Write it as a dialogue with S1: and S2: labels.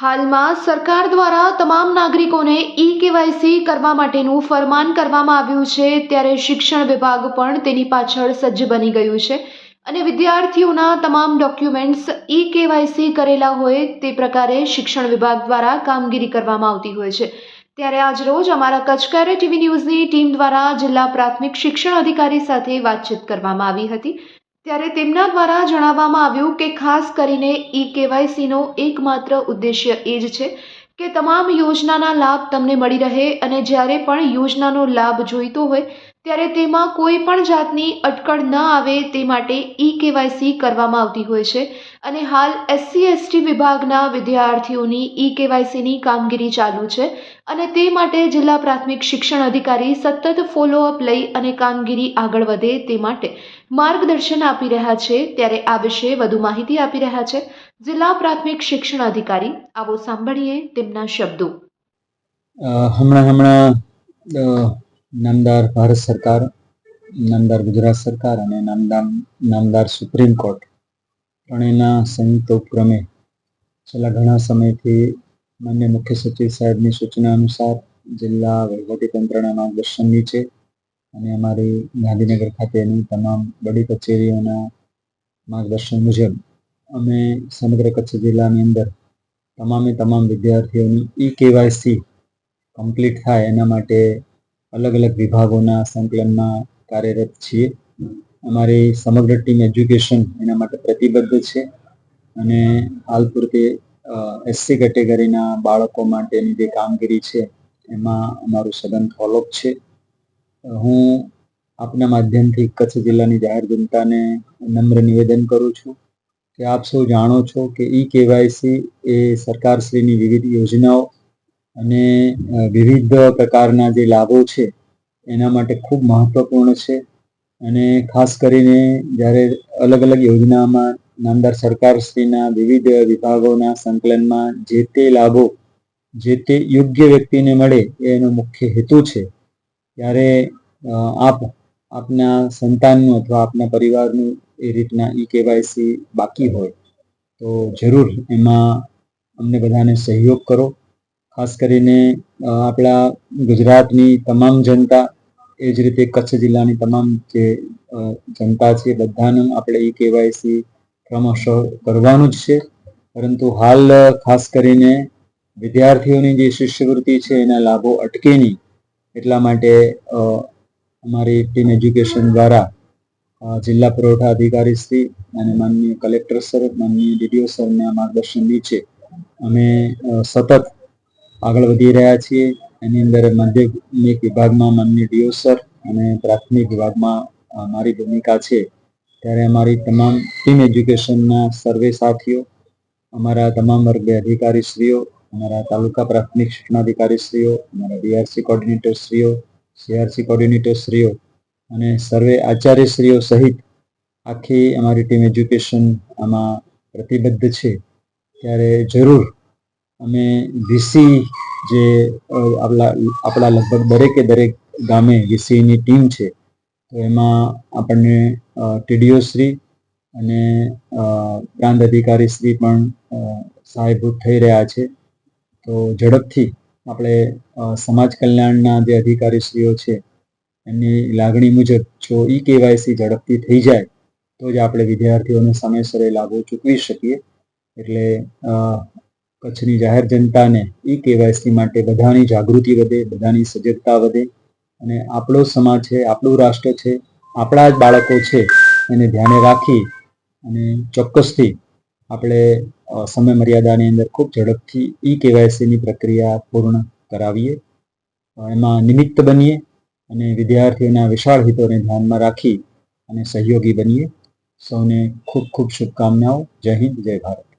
S1: હાલમાં સરકાર દ્વારા તમામ નાગરિકોને ઈ કેવાયસી કરવા માટેનું ફરમાન કરવામાં આવ્યું છે, ત્યારે શિક્ષણ વિભાગ પણ તેની પાછળ સજ્જ બની ગયું છે. અને વિદ્યાર્થીઓના તમામ ડોક્યુમેન્ટ્સ ઈ કેવાયસી કરેલા હોય તે પ્રકારે શિક્ષણ વિભાગ દ્વારા કામગીરી કરવામાં આવતી હોય છે. ત્યારે આજરોજ અમારા કચકારે ટીવી ન્યૂઝની ટીમ દ્વારા જિલ્લા પ્રાથમિક શિક્ષણ અધિકારી સાથે વાતચીત કરવામાં આવી હતી. ત્યારે તેમના દ્વારા જણાવવામાં આવ્યું કે ખાસ કરીને ઈ કેવાયસીનો એકમાત્ર ઉદ્દેશ્ય એ જ છે કે તમામ યોજનાના લાભ તમને મળી રહે અને જ્યારે પણ યોજનાનો લાભ જોઈતો હોય, ત્યારે તેમાં કોઈ પણ જાતની અટકળ ન આવે તે માટે ઈ કેવાયસી કરવામાં આવતી હોય છે. અને હાલ એસસી એસટી વિભાગના વિદ્યાર્થીઓની ઈ કેવાયસીની કામગીરી ચાલુ છે અને તે માટે જિલ્લા પ્રાથમિક શિક્ષણ અધિકારી સતત ફોલોઅપ લઈ અને કામગીરી આગળ વધે તે માટે માર્ગદર્શન આપી રહ્યા છે. ત્યારે આ વિશે વધુ માહિતી આપી રહ્યા છે. જિલ્લા પ્રાથમિક શિક્ષણ અધિકારી આવો સાંભળીએ તેમના શબ્દો.
S2: હમણાં હમણાં નામદાર ભારત સરકાર, નામદાર ગુજરાત સરકાર અને નામદાર નામદાર સુપ્રીમ કોર્ટ ત્રણેયના સંયુક્ત ઉપક્રમે છેલ્લા ઘણા સમયથી માન્ય મુખ્ય સચિવ સાહેબની સૂચના અનુસાર જિલ્લા વહીવટીતંત્રના માર્ગદર્શન નીચે અને અમારી ગાંધીનગર ખાતેની તમામ બડી કચેરીઓના માર્ગદર્શન મુજબ અમે સમગ્ર કચ્છ જિલ્લાની અંદર તમામે તમામ વિદ્યાર્થીઓની ઈ કેવાયસી કમ્પ્લીટ થાય એના માટે અલગ અલગ વિભાગોના સંકલનમાં કાર્યરત છીએ. અમારી સમગ્ર ટીમ એજ્યુકેશન એના માટે પ્રતિબદ્ધ છે અને હાલ પૂરતે એસસી કેટેગરીના બાળકો માટેની જે કામગીરી છે એમાં અમારું સઘન ફોલોઅપ છે. હું આપના માધ્યમથી કચ્છ જિલ્લાની જાહેર જનતાને નમ્ર નિવેદન કરું છું. કે આપ સૌ જાણો છો કે ઈ કેવાયસી એ સરકારશ્રીની વિવિધ યોજનાઓ અને વિવિધ પ્રકારના જે લાભો છે, એના માટે ખૂબ મહત્વપૂર્ણ છે. અને ખાસ કરીને જ્યારે અલગ અલગ યોજનામાં નામદાર સરકારશ્રીના વિવિધ વિભાગોના સંકલનમાં જે તે લાભો, જે તે યોગ્ય વ્યક્તિને મળે એનો મુખ્ય હેતુ છે, ત્યારે આપ, આપના સંતાનનું અથવા આપના પરિવારનું એ રીતના ઈ કેવાયસી બાકી હોય, તો જરૂર એમાં અમને બધાને સહયોગ કરો. ખાસ કરીને આપણા ગુજરાતની તમામ જનતા, એ જ રીતે કચ્છ જિલ્લાની તમામ જે જનતા છે, બધાનું આપણે ઈ કેવાયસી ક્રમશઃ કરવાનું જ છે. પરંતુ હાલ ખાસ કરીને વિદ્યાર્થીઓની જે શિષ્યવૃત્તિ છે, એના લાભો અટકે નહીં. એટલા માટે અમારી ટીમ એજ્યુકેશન દ્વારા જિલ્લા પુરવઠા અધિકારી શ્રી અને માનનીય કલેક્ટર સર, માનનીય ડીડીઓ સરના માર્ગદર્શન નીચે અમે સતત આગળ વધી રહ્યા છીએ. એની અંદર માધ્યમિક વિભાગમાં માનનીય ડીઓ સર અને પ્રાથમિક વિભાગમાં મારી ભૂમિકા છે. ત્યારે અમારી તમામ ટીમ એજ્યુકેશનના સર્વે સાથીઓ, અમારા તમામ વર્ગે અધિકારીશ્રીઓ, અમારા તાલુકા પ્રાથમિક શિક્ષણાધિકારીશ્રીઓ, અમારા ડીઆરસી કોર્ડિનેટરશ્રીઓ સીઆરસી કોર્ડિનેટરશ્રીઓ અને સર્વે આચાર્યશ્રીઓ સહિત આખી અમારી ટીમ એજ્યુકેશન આમાં પ્રતિબદ્ધ છે. ત્યારે જરૂર અમે વીસી જે આપણા લગભગ દરેકે દરેક ગામે વીસીની ટીમ છે, તો એમાં આપણને ટીડીઓ શ્રી અને પ્રાંત અધિકારી શ્રી પણ સહાયભૂત થઈ રહ્યા છે. તો ઝડપથી આપણે સમાજ કલ્યાણના જે અધિકારીશ્રીઓ છે એમની લાગણી મુજબ જો ઈ કેવાયસી ઝડપથી થઈ જાય, તો જ આપણે વિદ્યાર્થીઓને સમયસર લાભો ચૂકવી શકીએ. એટલે કચ્છની જાહેર જનતાને ઈ કેવાયસી માટે બધાની જાગૃતિ વધે, બધાની સજગતા વધે અને આપણો સમાજ છે, આપણું રાષ્ટ્ર છે, આપણા જ બાળકો છે, એને ધ્યાને રાખી અને ચોક્કસથી આપણે સમય મર્યાદાની અંદર ખૂબ ઝડપથી ઈ કેવાયસીની પ્રક્રિયા પૂર્ણ કરાવીએ. એમાં નિમિત્ત બનીએ. અને વિદ્યાર્થીઓના વિશાળ હિતોને ધ્યાનમાં રાખી અને સહયોગી બનીએ. સૌને ખૂબ ખૂબ શુભકામનાઓ. જય હિન્દ, જય ભારત.